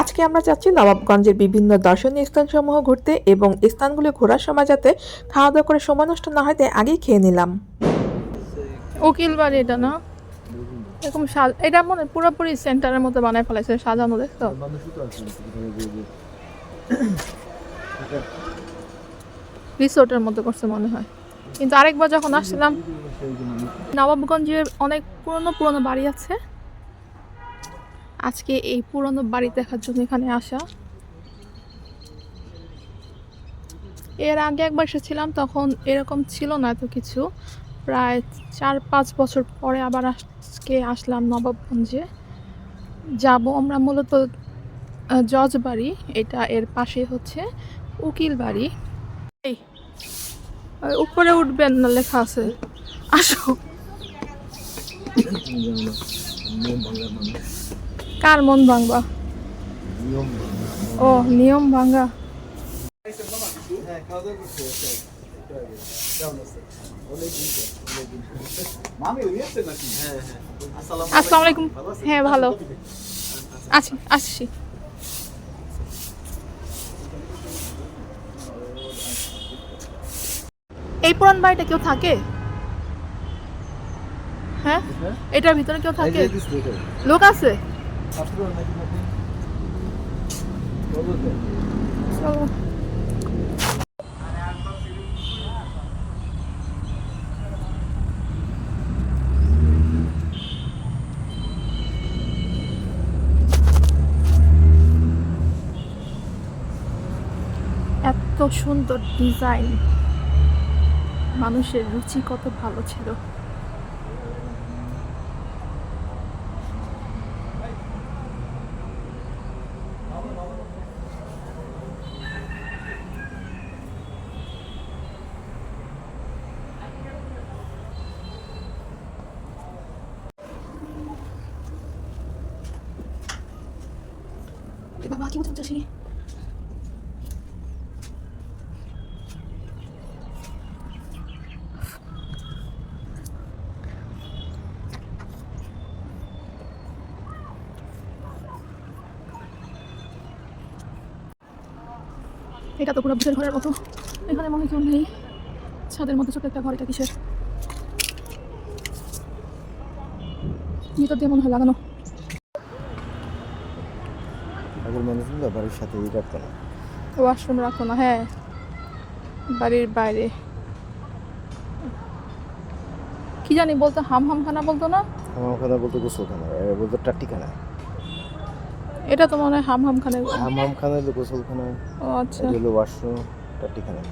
আজকে আমরা যাচ্ছি নবাবগঞ্জের বিভিন্ন দর্শনীয় স্থানসমূহ ঘুরতে এবং স্থানগুলো ঘোরার সময় যাতে খাওয়া দাওয়া করে সময় নষ্ট না হয় তাই আগেই খেয়ে নিলাম। উকিল বাড়ি এটা না? এরকম এটা মনে পুরোপুরি সেন্টারের মতো বানায় ফেলাইছে, সাজানো দেখতো। রিসোর্টের মতো করছে মনে হয়। কিন্তু আরেকবার যখন আসছিলাম, নবাবগঞ্জের অনেক পুরনো পুরনো বাড়ি আছে। আজকে এই পুরনো বাড়ি দেখার জন্য এখানে আসা। এর আগে একবার এসেছিলাম তখন এরকম ছিল না এত কিছু। প্রায় চার পাঁচ বছর পরে আবার আজকে আসলাম নবাবগঞ্জে। যাব আমরা মূলত জজ বাড়ি এটা এর পাশে হচ্ছে উকিল বাড়ি। এই উপরে উঠবেন না লেখা আছে। আসো। কার মন ভাঙবা? ও নিয়ম ভাঙা। আসসালামু আলাইকুম। হ্যাঁ ভালো। আছি আসছি। এই পুরান বাড়িটা কেউ থাকে? হ্যাঁ? এটার ভিতরে কেউ থাকে? লোক আছে? চলো। এত সুন্দর ডিজাইন মানুষের রুচি কত ভালো ছিল বাবা কি বলতে চাচ্ছি এটা তো পুরো বিশের ঘরের মতো। এখানে মনে কেউ নেই। ছাদের মধ্যে ছোট একটা ঘর, এটা কিসের? ভিতর দিয়ে মনে হয় লাগানো। মানুষগুলো বাড়ির সাথে ই রাখতো না ওয়াশরুম রাখো না হ্যাঁ। বাড়ির বাইরে। কি জানি বলতো হাম হাম খানা বলতো না? আমার খানা বলতো গোসলখানা বলতো টাট্টিখানা এটা তো মনে হয় হাম হাম খানা হাম খানা হলো গোসলখানা ও আচ্ছা। এটা হলো ওয়াশরুম টাট্টিখানা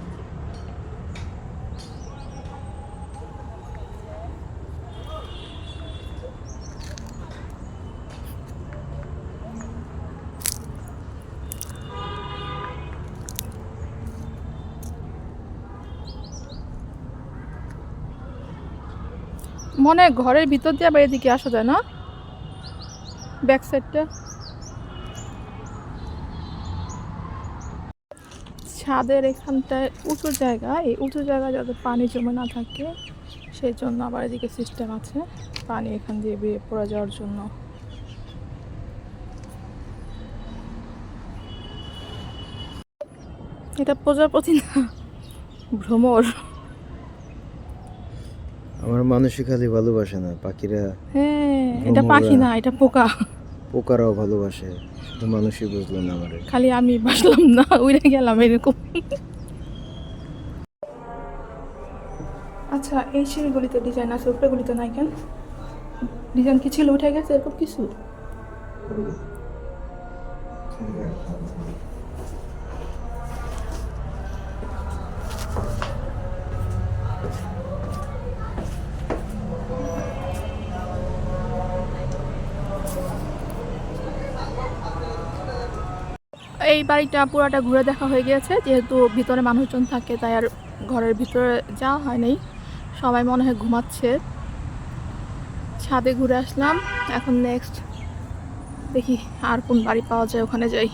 মনে হয় ঘরের ভিতর দিয়ে আবার এদিকে আসা যায় না? ব্যাক সাইডটা ছাদের এখানটায় উঁচু জায়গা, এই উঁচু জায়গায় যাতে পানি জমে না থাকে সেই জন্য আবার এদিকে সিস্টেম আছে, পানি এখান দিয়ে বেরিয়ে পড়ে যাওয়ার জন্য। এটা প্রজাপতি না? ভ্রমর। আমার মানুষই খালি ভালোবাসে না পাখিরা হ্যাঁ এটা পাখি না এটা পোকা। পোকারাও ভালোবাসে মানুষই বুঝলো না আমার। খালি আমি বাসলাম না উড়ে গেলাম এরকম। আচ্ছা এই সিঁড়িগুলিতে ডিজাইন আছে উপরে গুলিতে নাই কেন? ডিজাইন কি ছিল উঠে গেছে এরকম কিছু? এই বাড়িটা পুরোটা ঘুরে দেখা হয়ে গিয়েছে। যেহেতু ভিতরে মানুষজন থাকে, তাই আর ঘরের ভিতরে যাওয়া হয়নি সবাই মনে হয় ঘুমাচ্ছে। ছাদে ঘুরে আসলাম। এখন নেক্সট দেখি আর কোন বাড়ি পাওয়া যায় ওখানে যাই।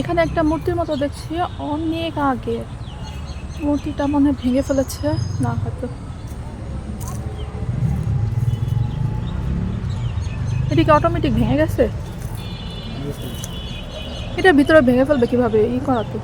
এখানে একটা মূর্তির মতো দেখছি। অনেক আগে। মূর্তিটা মনে হয় ভেঙে ফেলেছে। না হয়তো। এটা কি অটোমেটিক ভেঙে গেছে? এটা ভিতরে ভেঙে ফেলবে কীভাবে? ই করা তো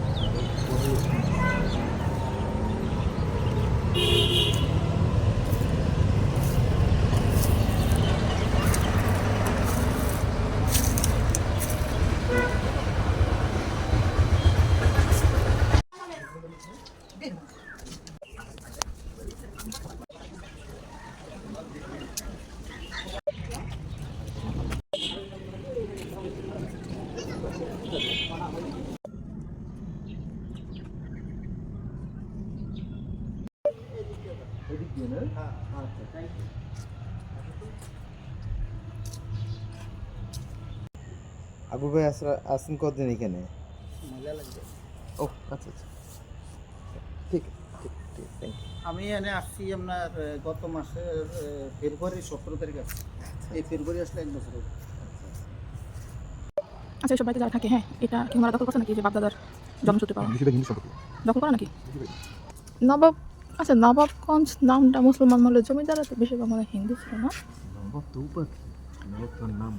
আবু ভাই আসেন কতদিন এখানে? ও আচ্ছা আচ্ছা। ঠিক ঠিক ঠিক থ্যাংক ইউ আমি এনে আসছি আপনার গত মাসের এ, ফেব্রুয়ারি সতেরো তারিখ আসছি। এই ফেব্রুয়ারি আসলে এক বছর আচ্ছা এসব বাড়িতে যারা থাকে হ্যাঁ এটা কি ওনারা দখল করছে নাকি যে বাপদাদার জন্মসূত্রে পাওয়া? দখল করা নাকি? নবাব আচ্ছা নবাবগঞ্জ নামটা মুসলমান মহলে জমিদারা তো বেশিরভাগ মনে হিন্দু ছিল না? নবাব তো উপাধি। নবাব তোর নাম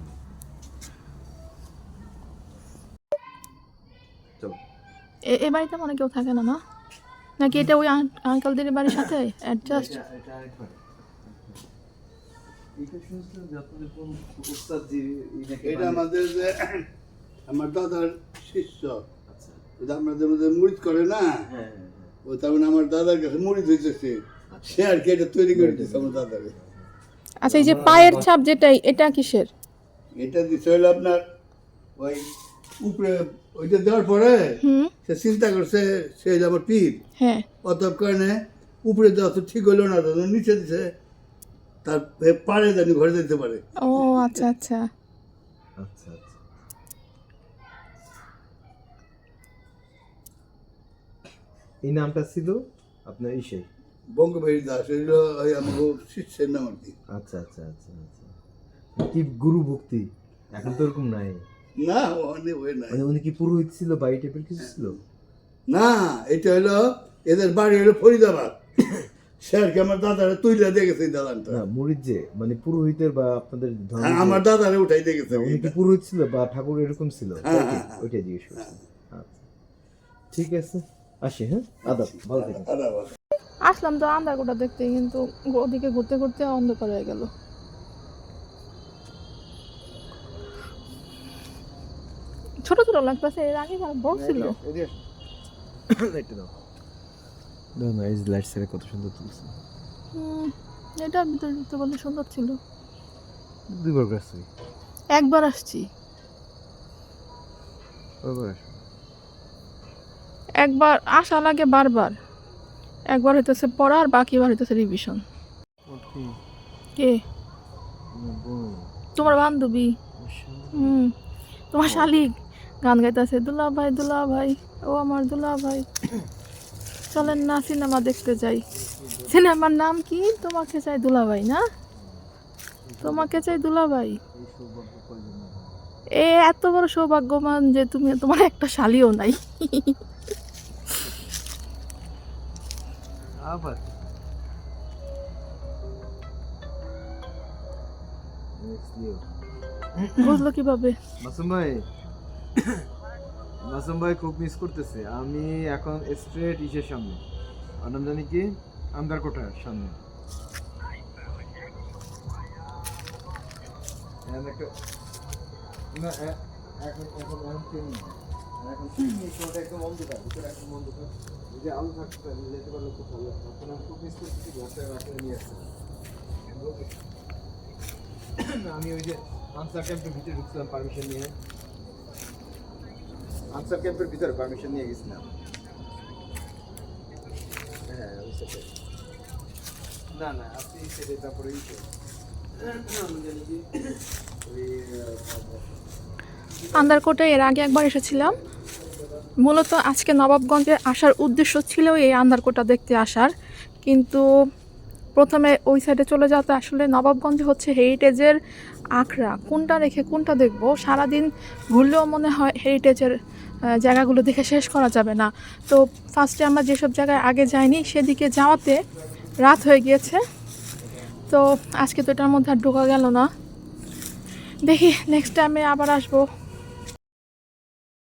এ- এ বাড়িতে মনে কেউ থাকে না না? নাকি এটা ওই আঙ্ক- আঙ্কেলদের বাড়ির সাথে? অ্যাডজাস্ট এটা আমাদের যে আমার দাদার শিষ্য। আচ্ছা। আমাদের মধ্যে মুড়িদ করে না? হ্যাঁ হ্যাঁ। ও তার মানে আমার দাদার কাছে মুড়িদ হইতেছে সে। আর কি এটা তৈরি করে দিচ্ছে আমার দাদারে। আচ্ছা এই যে পায়ের ছাপ যেটাই এটা কিসের? এটা দিতে হলো আপনার ওই উপরে ওইটা দেওয়ার পরে সে চিন্তা করছে সে আমার পীর। হ্যাঁ। অত কারণে উপরে দেওয়া তো ঠিক হলো না তখন নিচে দিছে। তার পারে জানি ঘরে যেতে পারে। ও আচ্ছা আচ্ছা। আচ্ছা আচ্ছা। এই নামটা ছিল আপনার ইসে। বঙ্গবাহী দাস এগুলো আমার শিষ্যের নাম আর কি। আচ্ছা আচ্ছা আচ্ছা আচ্ছা। কি গুরু ভক্তি? এখন তো এরকম নাই। না অনেক হয়ে নাই। মানে উনি কি পুরোহিত ছিল বা এই টাইপের কিছু ছিল? না এটা হলো এদের বাড়ি হলো ফরিদাবাদ। সে আর কি আমার দাদারে তুইলা দেখেছে এই দালানটা। না মুরিদ যে মানে পুরোহিতের বা আপনাদের হ্যাঁ, আমার দাদারে উঠাই দেখেছে উনি কি পুরোহিত ছিল বা ঠাকুর এরকম ছিল? হ্যাঁ, হ্যাঁ। ওইটা জিজ্ঞেস করছি। আচ্ছা। ঠিক আছে। আসি হ্যাঁ? আদাব ভালো থাকেন আসলাম তো আন্দারকোটা দেখতে কিন্তু ওদিকে ঘুরতে ঘুরতে অন্ধকার হয়ে গেল। ছোট ছোট লাগতেছে এর আগে ভালো বড় ছিল? দাও দাও না এই লাইট সেরে কত সুন্দর তুলছে। হুম, এটা ভিতরে ঢুকতে বললে সুন্দর ছিল। দুইবার একবার আসছি। কয়বার আসবে? একবার আসা লাগে বারবার। একবার হইতেছে পড়া আর বাকিবার হইতেছে রিভিশন কে? তোমার বান্ধবী? হুম। তোমার শালিক? গান গাইতেছে দুলা ভাই দুলা ভাই ও আমার দুলা ভাই চলেন না, সিনেমা দেখতে যাই। সিনেমার নাম কি? তোমাকে চাই দুলা ভাই না? তোমাকে চাই দুলা ভাই এ, এত বড় সৌভাগ্যবান যে তুমি, তোমার একটা শালিও নাই। আবার। বুঝলো কীভাবে? মাসুম ভাই। মাসুম ভাই খুব মিস করতেছে। আমি এখন স্ট্রেট ইসের সামনে। আর নাম জানি কি? আন্দারকোটার সামনে। এখন এখন এখন এখন একদম অন্ধকার ভিতরে একদম অন্ধকার যদি আলো থাকতো যেতে পারলে খুব ভালো লাগতো এখন আমি খুব মিস নিয়ে আমি ওই যে আনসার ক্যাম্পের ভিতরে ঢুকছিলাম পারমিশন নিয়ে। আনসার ক্যাম্পের ভিতরে পারমিশন নিয়ে গেছিলাম। হ্যাঁ ওই সাথে না না আপনি সেটা তারপরে ওই, আন্দারকোটে এর আগে একবার এসেছিলাম। মূলত আজকে নবাবগঞ্জে আসার উদ্দেশ্য ছিল এই আন্দারকোটা দেখতে আসার। কিন্তু প্রথমে ওই সাইডে চলে যাওয়াতে আসলে নবাবগঞ্জ হচ্ছে হেরিটেজের আখড়া। কোনটা রেখে কোনটা দেখব? সারাদিন ঘুরলেও মনে হয় হেরিটেজের জায়গাগুলো দেখে শেষ করা যাবে না। তো ফার্স্টে আমরা যেসব জায়গায় আগে যাইনি, সেদিকে যাওয়াতে রাত হয়ে গিয়েছে। তো আজকে তো এটার মধ্যে আর ঢোকা গেল না। দেখি নেক্সট টাইমে আবার আসব।